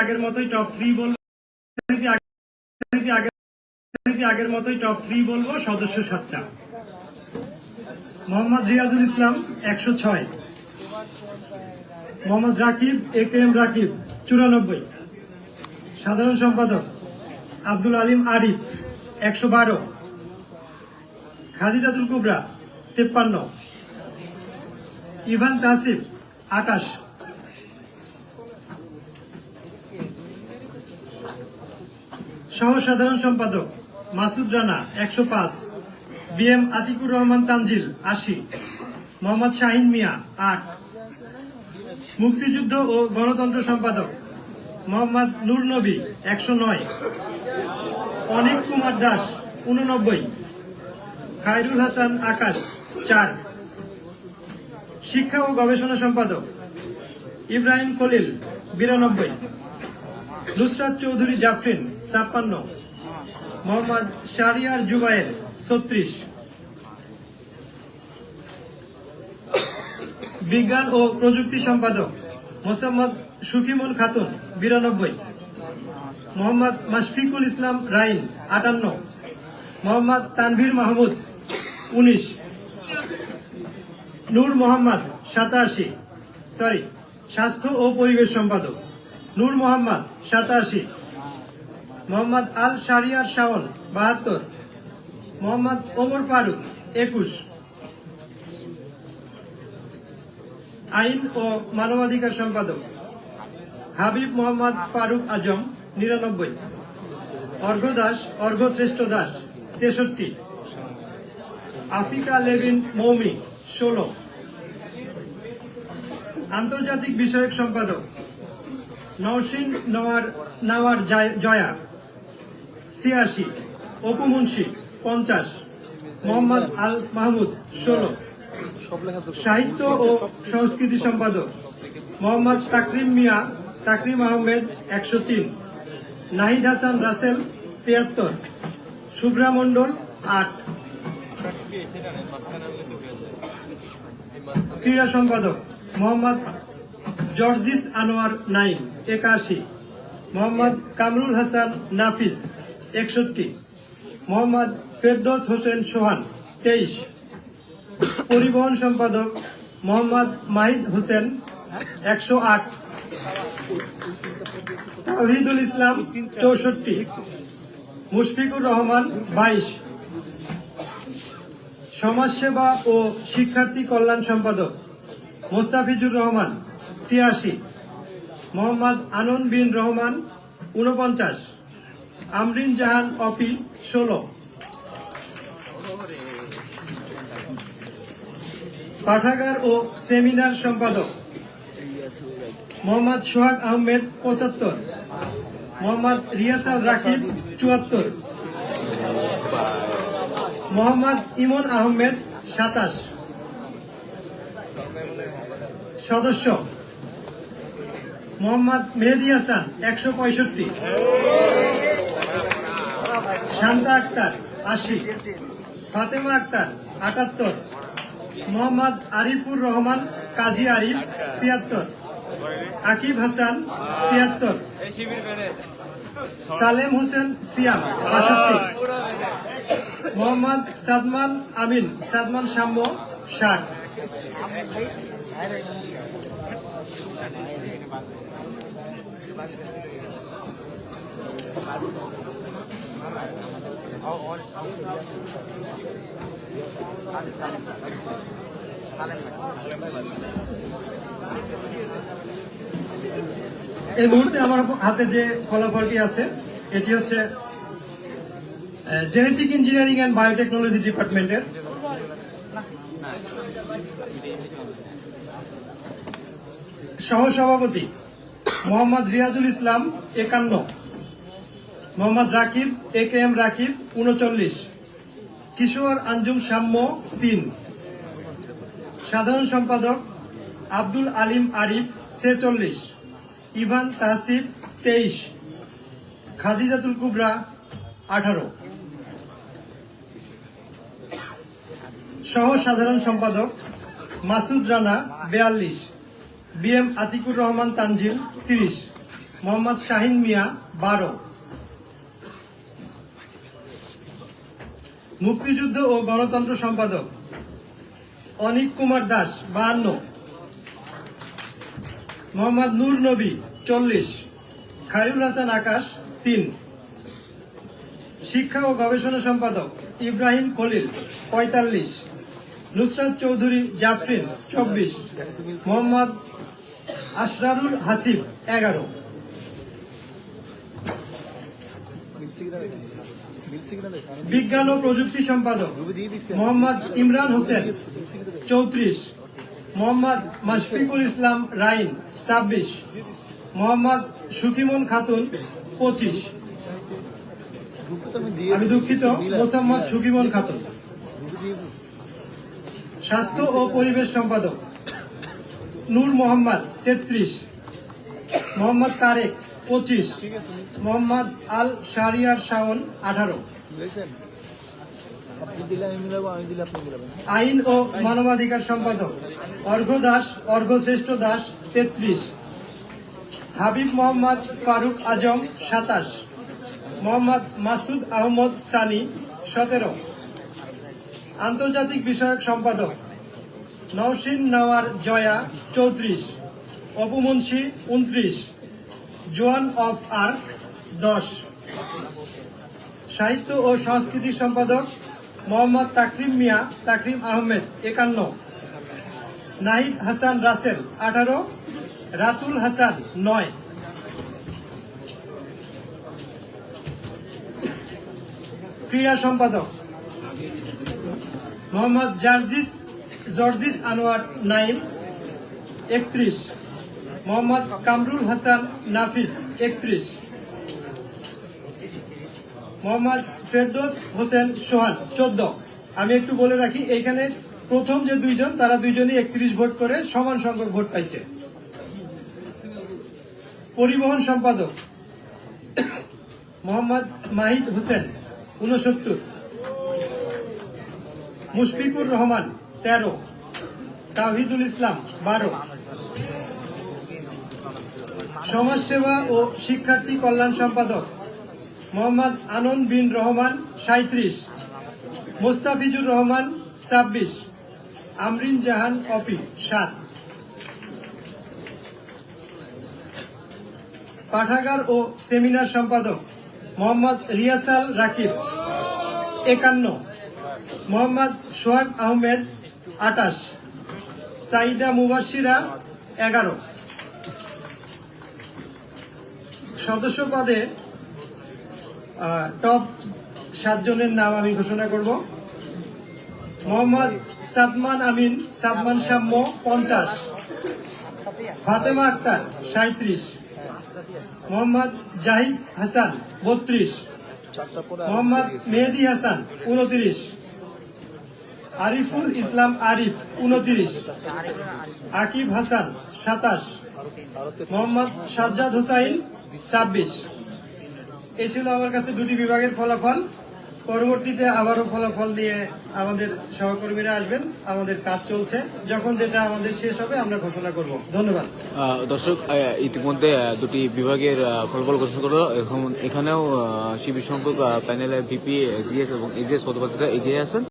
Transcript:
আগের মতোই top three বলব আগের মতোই টপ থ্রি বলব, সদস্য সাতটা। মোহাম্মদ রিয়াজুল ইসলাম, একশো ছয়। Mohammad Rakib A K M Rakib, চুরানব্বই। সাধারণ সম্পাদক, আব্দুল আলিম আরিফ, একশো বারো। খাদিজাতুল কুবরা, তেপ্পান্ন। ইভান তাসিফ, আকাশ সহ সাধারণ সম্পাদক মাসুদ রানা, একশো পাঁচ। বি এম আতিকুর রহমান তানজিল, আশি। মোহাম্মদ শাহিন মিয়া, আট। মুক্তিযুদ্ধ ও গণতন্ত্র সম্পাদক মোহাম্মদ নূর নবী, একশো নয়। অনিক কুমার দাস উননব্বই খায়রুল হাসান আকাশ, চার। শিক্ষা ও গবেষণা সম্পাদক ইব্রাহিম খলিল, বিরানব্বই। নুসরাত চৌধুরী জাফরিন, ছাপ্পান্ন। মোহাম্মদ শারিয়ার জুবায়ের, ছত্রিশ। বিজ্ঞান ও প্রযুক্তি সম্পাদক, মোসাম্মদ সুকিমুল খাতুন, বিরানব্বই। মোহাম্মদ মাশফিকুল ইসলাম রাইন, আটান্ন। মোহাম্মদ তানভীর মাহমুদ, উনিশ। নূর মোহাম্মদ সাতাশি। সরি, স্বাস্থ্য ও পরিবেশ সম্পাদক। নূর মোহাম্মদ, সাতাশি। মোহাম্মদ আল শারিয়ার শাওন, বাহাত্তর। মোহাম্মদ ওমর ফারুক, একুশ। আইন ও মানবাধিকার সম্পাদক। হাবিব মোহাম্মদ ফারুক আজম, নিরানব্বই। অর্ঘ্য দাস অর্ঘ্য শ্রেষ্ঠ দাস, তেষট্টি। আফ্রিকা লেভিন মৌমি ষোলো। আন্তর্জাতিক বিষয়ক সম্পাদক। নওশিন নওয়ার, নাওয়ার জায়- ছিয়াশি, অপু মুন্সি, পঞ্চাশ, মোহাম্মদ আল মাহমুদ, ষোলো, সাহিত্য ও সংস্কৃতি সম্পাদক, মোহাম্মদ তাকরিম মিয়া, তাকরিম আহমেদ, একশো তিন, নাহিদ হাসান রাসেল, তিয়াত্তর শুভ্রা মণ্ডল, আট। ক্রীড়া সম্পাদক, মোহাম্মদ জর্জিস আনোয়ার নাইম, একাশি। মোহাম্মদ কামরুল হাসান নাফিস, একষট্টি। মোহাম্মদ ফেরদৌস হোসেন সোহান, তেইশ। পরিবহন সম্পাদক মোহাম্মদ মাহিদ হোসেন, একশো আট। তাহিদুল ইসলাম, চৌষট্টি। মুশফিকুর রহমান, বাইশ। সমাজসেবা ও শিক্ষার্থী কল্যাণ সম্পাদক মোস্তাফিজুর রহমান ছিয়াশি। মোহাম্মদ আনন বিন রহমান উনপঞ্চাশ আমরিন জাহান অপি ষোলো। পাঠাগার ও সেমিনার সম্পাদক মোহাম্মদ সোহাগ আহমেদ, পঁচাত্তর। মোহাম্মদ রিয়াসাল রাকিব, চুয়াত্তর। মোহাম্মদ ইমন আহমেদ, সাতাশ। সদস্য মোহাম্মদ মেহেদি হাসান, একশো পঁয়ষট্টি। শান্তা আক্তার, আশি। ফাতেমা আক্তার, আটাত্তর। মোহাম্মদ আরিফুর রহমান, কাজী আরিফ, ছিয়াত্তর। আকিব হাসান তিয়াত্তর সালেম হোসেন, সিয়াম, বাষট্টি। মোহাম্মদ সাদমান আমিন, সাদমান সাম্য ষাট। এই মুহূর্তে আমার হাতে যে ফলাফলটি আছে, এটি হচ্ছে জেনেটিক ইঞ্জিনিয়ারিং অ্যান্ড বায়োটেকনোলজি ডিপার্টমেন্টের সহসভাপতি মোহাম্মদ রিয়াজুল ইসলাম, একান্ন। Mohammad Rakib A K M Rakib, উনচল্লিশ। কিশোর আঞ্জুম সাম্য, তিন। সাধারণ সম্পাদক আব্দুল আলিম আরিফ, ছেচল্লিশ। ইভান তাহসিব, তেইশ। খাদিজাতুল কুবরা, আঠারো। সহ সাধারণ সম্পাদক মাসুদ রানা, বেয়াল্লিশ। বি এম আতিকুর রহমান তানজিল তিরিশ। মোহাম্মদ শাহিন মিয়া, বারো। মুক্তিযুদ্ধ ও গণতন্ত্র সম্পাদক অনিক কুমার দাস, বাহান্ন। মোহাম্মদ নূর নবী, চল্লিশ। খায়রুল হাসান আকাশ, তিন। শিক্ষা ও গবেষণা সম্পাদক ইব্রাহিম খলিল, পঁয়তাল্লিশ। নুসরাত চৌধুরী, জাফরিন, চব্বিশ। মোহাম্মদ আশরারুল হাসিব, এগারো। বিজ্ঞান ও প্রযুক্তি সম্পাদক মোহাম্মদ ইমরান হোসেন, চৌত্রিশ। মোহাম্মদ মাশফিকুল ইসলাম রাইন, ছাব্বিশ। মোহাম্মদ সুকিমন খাতুন, পঁচিশ। আমি দুঃখিত, মোসাম্মদ সুকিমন খাতুন। স্বাস্থ্য ও পরিবেশ সম্পাদক নূর মোহাম্মদ তেত্রিশ, মোহাম্মদ তারেক পঁচিশ, মোহাম্মদ আল শাহরিয়ার শাওন আঠারো। আইন ও মানবাধিকার সম্পাদক অর্ঘ দাস অর্ঘশ্রেষ্ঠ দাস তেত্রিশ। হাবিব মোহাম্মদ ফারুক আজম সাতাশ, মোহাম্মদ মাসুদ আহমদ সানি সতেরো। আন্তর্জাতিক বিষয়ক সম্পাদক নওশিন নাওয়ার জয়া চৌত্রিশ অপুমুন্সি উনত্রিশ, জোয়ান অফ আর্ক দশ। সাহিত্য ও সংস্কৃতি সম্পাদক মোহাম্মদ তাকরিম মিয়া, তাকরিম আহমেদ একান্ন। নাহিদ হাসান রাসেল আঠারো, রাতুল হাসান নয়। ক্রীড়া সম্পাদক মোহাম্মদ জার্জিস, জর্জিস আনোয়ার নাইম, একত্রিশ। মোহাম্মদ কামরুল হাসান নাফিস, একত্রিশ। মোহাম্মদ ফেরদোস হোসেন সোহান, চোদ্দ। আমি একটু বলে রাখি, এইখানে প্রথম যে দুইজন, তারা দুইজনই একত্রিশ ভোট করে সমান সংখ্যক ভোট পাইছে। পরিবহন সম্পাদক, মোহাম্মদ মাহিদ হোসেন উনসত্তর মুশফিকুর রহমান, তেরো। তাহিদুল ইসলাম, বারো। সমাজসেবা ও শিক্ষার্থী কল্যাণ সম্পাদক মোহাম্মদ আনন্দ বিন রহমান সাঁত্রিশ মোস্তাফিজুর রহমান, ছাব্বিশ। আমরিন জাহান, অপি, সাত। পাঠাগার ও সেমিনার সম্পাদক মোহাম্মদ রিয়াসাল রাকিব, একান্ন। মোহাম্মদ সোহাগ আহমেদ, আটাশ। সাইদা মুবাসিরা এগারো। সদস্য পদে টপ সাতজনের নাম আমি ঘোষণা করব। মোহাম্মদ সাদমান আমিন, সাদমান সাম্য, পঞ্চাশ। ফাতেমা আক্তার সাঁত্রিশ মোহাম্মদ জাহিদ হাসান, বত্রিশ। মোহাম্মদ মেহেদি হাসান, উনত্রিশ। আরিফুল ইসলাম আরিফ, উনত্রিশ। আকিব হাসান, সাতাশ। মোহাম্মদ সাজ্জাদ হুসাইন, ছাব্বিশ। এই ছিল আমার কাছে দুটি বিভাগের ফলাফল। পরবর্তীতে আবারও ফলাফল নিয়ে আমাদের সহকর্মীরা আসবেন। আমাদের কাজ চলছে। যখন যেটা আমাদের শেষ হবে, আমরা ঘোষণা করব। ধন্যবাদ। দর্শক ইতিমধ্যে দুটি বিভাগের ফলাফল ঘোষণা করল। এখন, এখানেও শিবির সংখ্যক প্যানেলের ভিপি জিএস এবং এজিএস পদপ্রার্থীরা এগিয়ে আছেন।